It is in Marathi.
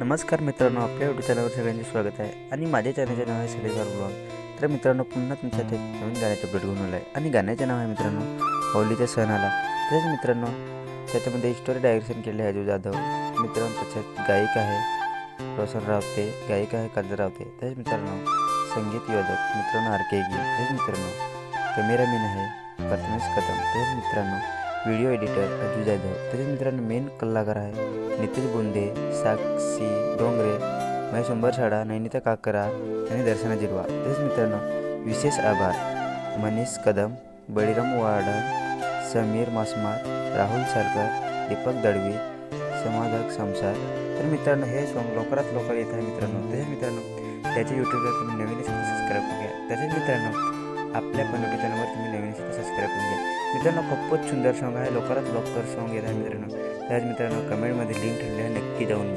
नमस्कार मित्रांनो आपल्या युट्यूब चॅनलवर सगळ्यांचे स्वागत आहे आणि माझ्या चॅनलचे नाव आहे सडेगार ब्लॉग. तर मित्रांनो पुन्हा तुमच्यासाठी एक नवीन गाण्याचे अपडेट घेऊन आलं आहे आणि गाण्याचे नाव आहे मित्रांनो होलीच्या सणाला. तसेच मित्रांनो त्याच्यामध्ये स्टोरी डायरेक्शन केले आहे अजू जाधव. मित्रांनो त्याच्यात गायिका आहे रोशन रावते गायिका आहे काजल रावते. तसेच मित्रांनो संगीत योजक मित्रांनो आर के गी तसेच मित्रांनो कॅमेरामॅन आहे प्रथमेश कदम तसेच मित्रांनो व्हिडिओ एडिटर अजू जाधव। तसेच मित्रांनो मेन कलाकार आहे नितीश बोंदे साक्षी डोंगरे महेश उंबरसाडा नैनिता काकरा आणि दर्शना जिरवा। तसेच मित्रांनो विशेष आभार। मनीष कदम बळीराम वाडा समीर मासमार राहुल सरकर दीपक दळवी समाधक समसार। तर मित्रांनो हे सॉन्ग लवकरात लवकर येत आहे मित्रांनो। तसेच मित्रांनो त्याच्या यूट्यूबवर तुम्ही नवीन सबस्क्राईब करा. तसेच मित्रांनो आपल्या पण यूट्यूब चॅनलवर तुम्ही नवीन असेल तर सबस्क्राईब करून घ्या. मित्रांनो खूपच सुंदर सॉन्ग आहे. लवकरात लवकर सॉन्ग येत आहे मित्रांनो. त्याच मित्रांनो कमेंटमध्ये लिंक ठेवली आहे नक्की जाऊन